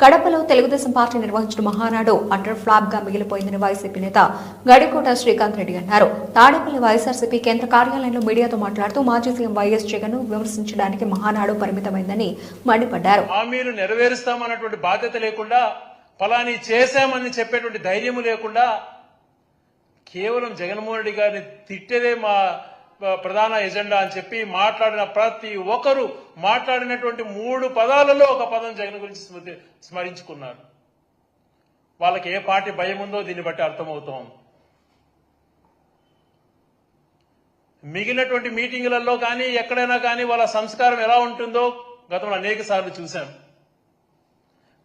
కడపలో తెలుగుదేశం పార్టీ నిర్వహించిన మహానాడు అండర్ ఫ్లాప్గా మిగిలిపోయిందని వైసీపీ నేత గడికోట శ్రీకాంత్ రెడ్డి అన్నారు. తాడేపల్లి వైఎస్ఆర్సీపీ కేంద్ర కార్యాలయంలో మీడియాతో మాట్లాడుతూ మాజీ సీఎం వైఎస్ జగన్ విమర్శించడానికి మహానాడు పరిమితమైందని మండిపడ్డారు. హామీలు నెరవేరుస్తామన్నటువంటి బాధ్యత లేకుండా ఫలాని చేశామని చెప్పేటువంటి ధైర్యం లేకుండా కేవలం జగన్మోహన్ రెడ్డి గారిని తిట్టేదే మా ప్రధాన ఎజెండా అని చెప్పి మాట్లాడిన ప్రతి ఒక్కరు మాట్లాడినటువంటి మూడు పదాలలో ఒక పదం జగన్ గురించి స్మృతి స్మరించుకున్నారు. వాళ్ళకి ఏ పార్టీ భయం ఉందో దీన్ని బట్టి అర్థమవుతాం. మిగిలినటువంటి మీటింగులలో కానీ ఎక్కడైనా కానీ వాళ్ళ సంస్కారం ఎలా ఉంటుందో గతంలో అనేక సార్లు చూశాం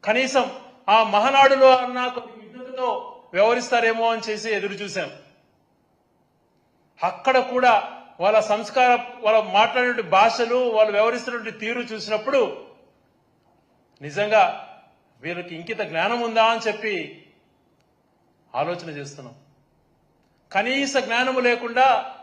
కనీసం ఆ మహనాడులో అన్న కొన్ని వ్యవహరిస్తారేమో అని చేసి ఎదురు చూశాం అక్కడ కూడా వాళ్ళ సంస్కార వాళ్ళ మాట్లాడే భాషలు వాళ్ళు వ్యవహరిస్తున్నటువంటి తీరు చూసినప్పుడు నిజంగా వీళ్ళకి ఇంకిత జ్ఞానం ఉందా అని చెప్పి ఆలోచన చేస్తున్నాం. కనీస జ్ఞానము లేకుండా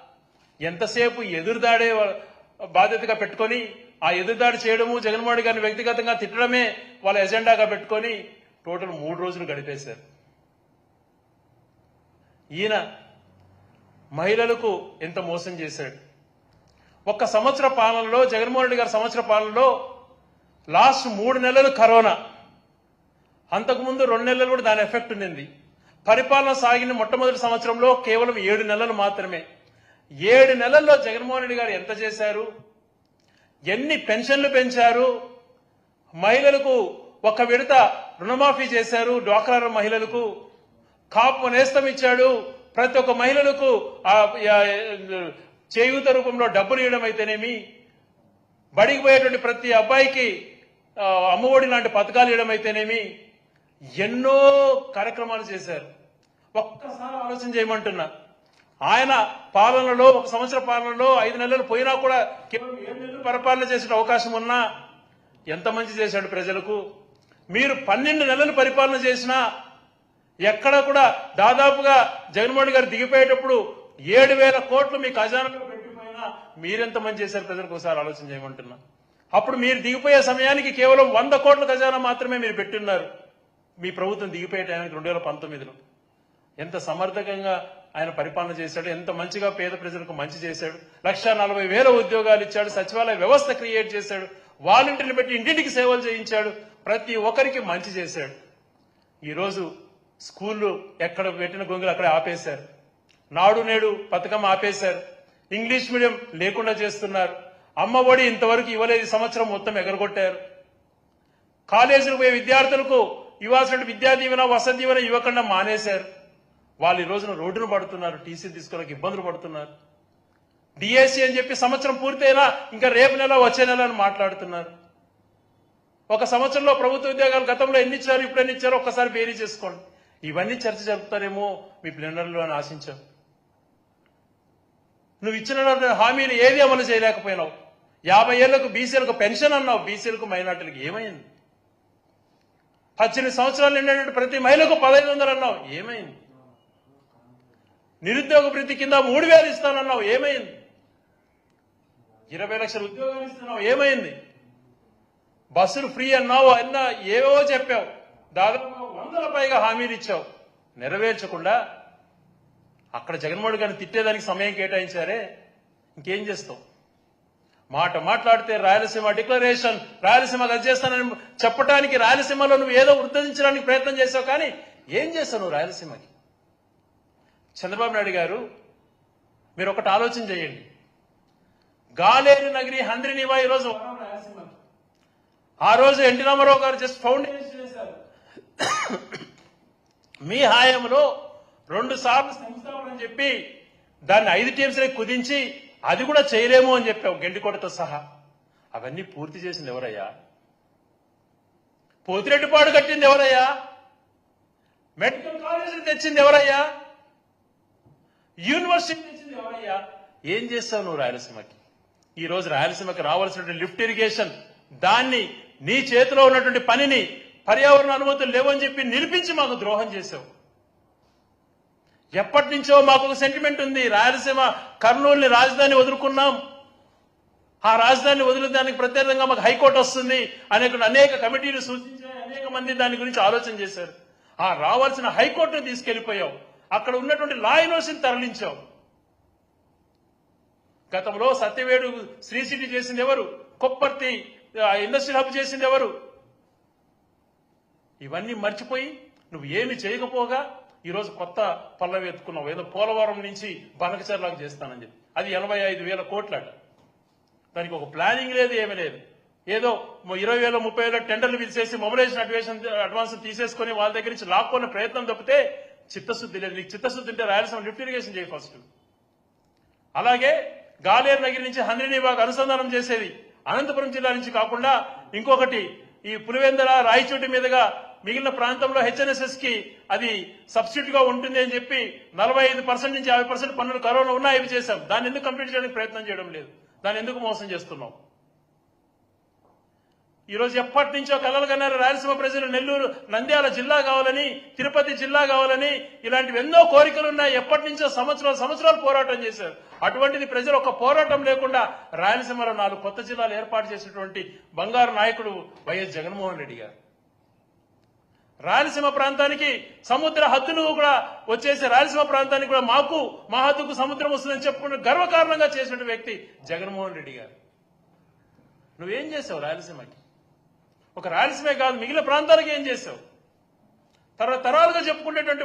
ఎంతసేపు ఎదురుదాడే బాధ్యతగా పెట్టుకొని ఆ ఎదురుదాడి చేయడము జగన్మోహన్ గారిని వ్యక్తిగతంగా తిట్టడమే వాళ్ళ ఎజెండాగా పెట్టుకొని టోటల్ మూడు రోజులు గడిపేశారు. ఈయన మహిళలకు ఎంత మోసం చేశాడు. ఒక్క సంవత్సర పాలనలో జగన్మోహన్ రెడ్డి గారి సంవత్సర పాలనలో లాస్ట్ మూడు నెలలు కరోనా. అంతకుముందు రెండు నెలలు కూడా దాని ఎఫెక్ట్ ఉండింది. పరిపాలన సాగిన మొట్టమొదటి సంవత్సరంలో కేవలం ఏడు నెలలు మాత్రమే. ఏడు నెలల్లో జగన్మోహన్ రెడ్డి గారు ఎంత చేశారు? ఎన్ని పెన్షన్లు పెంచారు? మహిళలకు ఒక విడత రుణమాఫీ చేశారు డ్వాక్రా మహిళలకు. కాపు నేస్తం ఇచ్చాడు. ప్రతి ఒక్క మహిళలకు చేయూత రూపంలో డబ్బులు ఇవ్వడం అయితేనేమి? బడికి పోయేటువంటి ప్రతి అబ్బాయికి అమ్మఒడి లాంటి పథకాలు ఇవ్వడం అయితేనేమి? ఎన్నో కార్యక్రమాలు చేశారు. ఒక్కసారి ఆలోచన చేయమంటున్నా. ఆయన పాలనలో ఒక సంవత్సర పాలనలో ఐదు నెలలు పోయినా కూడా కేవలం ఏడు నెలలు పరిపాలన చేసే అవకాశం ఉన్నా ఎంత మంచి చేశాడు ప్రజలకు? మీరు పన్నెండు నెలలు పరిపాలన చేసినా ఎక్కడ కూడా దాదాపుగా జగన్మోహన్ గారు దిగిపోయేటప్పుడు ఏడు వేల కోట్లు మీ ఖజానాలో పెట్టిపోయినా మీరెంత మంది చేశారు ప్రజలకు ఒకసారి ఆలోచన చేయమంటున్నా. అప్పుడు మీరు దిగిపోయే సమయానికి కేవలం వంద కోట్ల ఖజానా మాత్రమే మీరు పెట్టున్నారు. మీ ప్రభుత్వం దిగిపోయే టైంకి రెండు వేల పంతొమ్మిదిలో. ఎంత సమర్థకంగా ఆయన పరిపాలన చేశాడు ఎంత మంచిగా పేద ప్రజలకు మంచి చేశాడు లక్ష నలభై వేల ఉద్యోగాలు ఇచ్చాడు సచివాలయ వ్యవస్థ క్రియేట్ చేశాడు వాలంటీర్లు పెట్టి ఇంటింటికి సేవలు చేయించాడు ప్రతి ఒక్కరికి మంచి చేశాడు. ఈరోజు స్కూళ్ళు ఎక్కడ పెట్టిన గొంగులు అక్కడే ఆపేశారు. నాడు నేడు పథకం ఆపేశారు. ఇంగ్లీష్ మీడియం లేకుండా చేస్తున్నారు. అమ్మ ఒడి ఇంతవరకు ఇవ్వలేదు. ఈ సంవత్సరం మొత్తం ఎగరగొట్టారు. కాలేజీలకు పోయే విద్యార్థులకు ఇవ్వాల్సిన విద్యా దీవెన వసతి దీవెన ఇవ్వకుండా మానేశారు. వాళ్ళు ఈ రోజున రోడ్డును పడుతున్నారు. టీసీ తీసుకోవడానికి ఇబ్బందులు పడుతున్నారు. డిఎస్సి అని చెప్పి సంవత్సరం పూర్తయినా ఇంకా రేపు నెల వచ్చే నెల అని మాట్లాడుతున్నారు. ఒక సంవత్సరంలో ప్రభుత్వ ఉద్యోగాలు గతంలో ఎన్ని ఇచ్చారు ఇప్పుడు ఎన్ని ఇచ్చారో ఒక్కసారి బేరీ చేసుకోండి. ఇవన్నీ చర్చ జరుపుతారేమో మీ ప్లీనరీలో అని ఆశించాం నువ్వు ఇచ్చిన హామీలు ఏది అమలు చేయలేకపోయినావు? యాభై ఏళ్ళకు బీసీలకు పెన్షన్ అన్నావు బీసీలకు మైనార్టీలకు ఏమైంది? పద్దెనిమిది సంవత్సరాలు నిండినటువంటి ప్రతి మహిళకు పదహైదు వందలు అన్నావు ఏమైంది? నిరుద్యోగ ప్రతి కింద మూడు వేలు ఇస్తానన్నావు ఏమైంది? ఇరవై లక్షల ఉద్యోగాలు ఇస్తున్నావు ఏమైంది? బస్సులు ఫ్రీ అన్నావు అన్నా ఏవో చెప్పావు. దాదాపు వందల పైగా హామీలు ఇచ్చావు. నెరవేర్చకుండా అక్కడ జగన్మోహన్ గారిని తిట్టేదానికి సమయం కేటాయించారే. ఇంకేం చేస్తావు? మాట మాట్లాడితే రాయలసీమ డిక్లరేషన్ రాయలసీమ అది చేస్తానని చెప్పడానికి రాయలసీమలో నువ్వు ఏదో ఉద్ధరించడానికి ప్రయత్నం చేసావు కానీ ఏం చేస్తావు నువ్వు రాయలసీమకి? చంద్రబాబు నాయుడు గారు మీరు ఒకటి ఆలోచన చేయండి. గాలేరు నగరి హంద్రినివా ఈ రోజు రాయలసీమ ఆ రోజు ఎన్టీ రామారావు గారు జస్ట్ ఫౌండేషన్ మీ హాయంలో రెండు సార్లు సంస్థాపనని చెప్పి దాన్ని ఐదు టీమ్స్ కుదించి అది కూడా చేయలేము అని చెప్పావు గెండికోటతో సహా. అవన్నీ పూర్తి చేసింది ఎవరయ్యా? పోతిరెడ్డిపాడు కట్టింది ఎవరయ్యా? మెడికల్ కాలేజీలు తెచ్చింది ఎవరయ్యా? యూనివర్సిటీ తెచ్చింది ఎవరయ్యా? ఏం చేస్తావు నువ్వు రాయలసీమకి? ఈ రోజు రాయలసీమకి రావాల్సినటువంటి లిఫ్ట్ ఇరిగేషన్ దాన్ని నీ చేతిలో ఉన్నటువంటి పనిని పర్యావరణ అనుమతులు లేవని చెప్పి నిలిపించి మాకు ద్రోహం చేశావు. ఎప్పటి నుంచో మాకు ఒక సెంటిమెంట్ ఉంది. రాయలసీమ కర్నూలుని రాజధాని వదులుకున్నాం. ఆ రాజధాని వదిలేదానికి ప్రత్యేకంగా మాకు హైకోర్టు వస్తుంది అనే అనేక కమిటీలు సూచించాయి. అనేక మంది దాని గురించి ఆలోచన చేశారు. ఆ రావాల్సిన హైకోర్టును తీసుకెళ్ళిపోయావు. అక్కడ ఉన్నటువంటి లా యూనివర్సిటీని తరలించావు. గతంలో సత్యవేడు శ్రీ సిటీ చేసింది ఎవరు? కొప్పర్తి ఆ, ఇండస్ట్రియల్ హబ్ చేసింది ఎవరు? ఇవన్నీ మర్చిపోయి నువ్వు ఏమి చేయకపోగా ఈరోజు కొత్త పల్లవి ఎత్తుకున్నావు. ఏదో పోలవరం నుంచి బనకచర్లకు చేస్తానని చెప్పి. అది ఎనభై ఐదు వేల కోట్లట. దానికి ఒక ప్లానింగ్ లేదు ఏమీ లేదు. ఏదో ఇరవై వేల ముప్పై వేల టెండర్లు విసేసి మొబిలైజేషన్ అడ్వేషన్ అడ్వాన్స్ తీసేసుకుని వాళ్ళ దగ్గర నుంచి లాక్కునే ప్రయత్నం తప్పితే చిత్తశుద్ధి లేదు. నీకు చిత్తశుద్ధి ఉంటే రాయలసీమ లిఫ్ట్ ఇరిగేషన్ చేయి ఫస్ట్. అలాగే గాలేరు నగిరి నుంచి హంద్రీనివాగ్ అనుసంధానం చేసేది అనంతపురం జిల్లా నుంచి కాకుండా ఇంకొకటి ఈ పులివెందల రాయచోటి మీదుగా మిగిలిన ప్రాంతంలో హెచ్ఎన్ఎస్ఎస్కి అది సబ్సిడీ గా ఉంటుంది అని చెప్పి నలభై ఐదు పర్సెంట్ నుంచి యాభై పర్సెంట్ పన్నులు కరోనా ఉన్నా అవి చేశాం. దాన్ని ఎందుకు కంప్లీట్ చేయడానికి ప్రయత్నం చేయడం లేదు. దాన్ని ఎందుకు మోసం చేస్తున్నాం? ఈరోజు ఎప్పటి నుంచో కలలు కన్నారు రాయలసీమ ప్రజలు నెల్లూరు నంద్యాల జిల్లా కావాలని తిరుపతి జిల్లా కావాలని ఇలాంటివి ఎన్నో కోరికలు ఉన్నాయి. ఎప్పటి నుంచో సంవత్సరాలు సంవత్సరాలు పోరాటం చేశారు. అటువంటిది ప్రజలు ఒక పోరాటం లేకుండా రాయలసీమలో నాలుగు కొత్త జిల్లాలు ఏర్పాటు చేసినటువంటి బంగారు నాయకుడు వైఎస్ జగన్మోహన్ రెడ్డి గారు. రాయలసీమ ప్రాంతానికి సముద్ర హద్దును కూడా వచ్చేసి రాయలసీమ ప్రాంతానికి కూడా మాకు మా హద్దుకు సముద్రం వస్తుందని చెప్పుకున్న గర్వకారణంగా చేసిన వ్యక్తి జగన్మోహన్ రెడ్డి గారు. నువ్వేం చేసావు రాయలసీమకి? ఒక రాయలసీమే కాదు మిగిలిన ప్రాంతాలకు ఏం చేసావు? తర్వాత తరాలుగా చెప్పుకునేటువంటి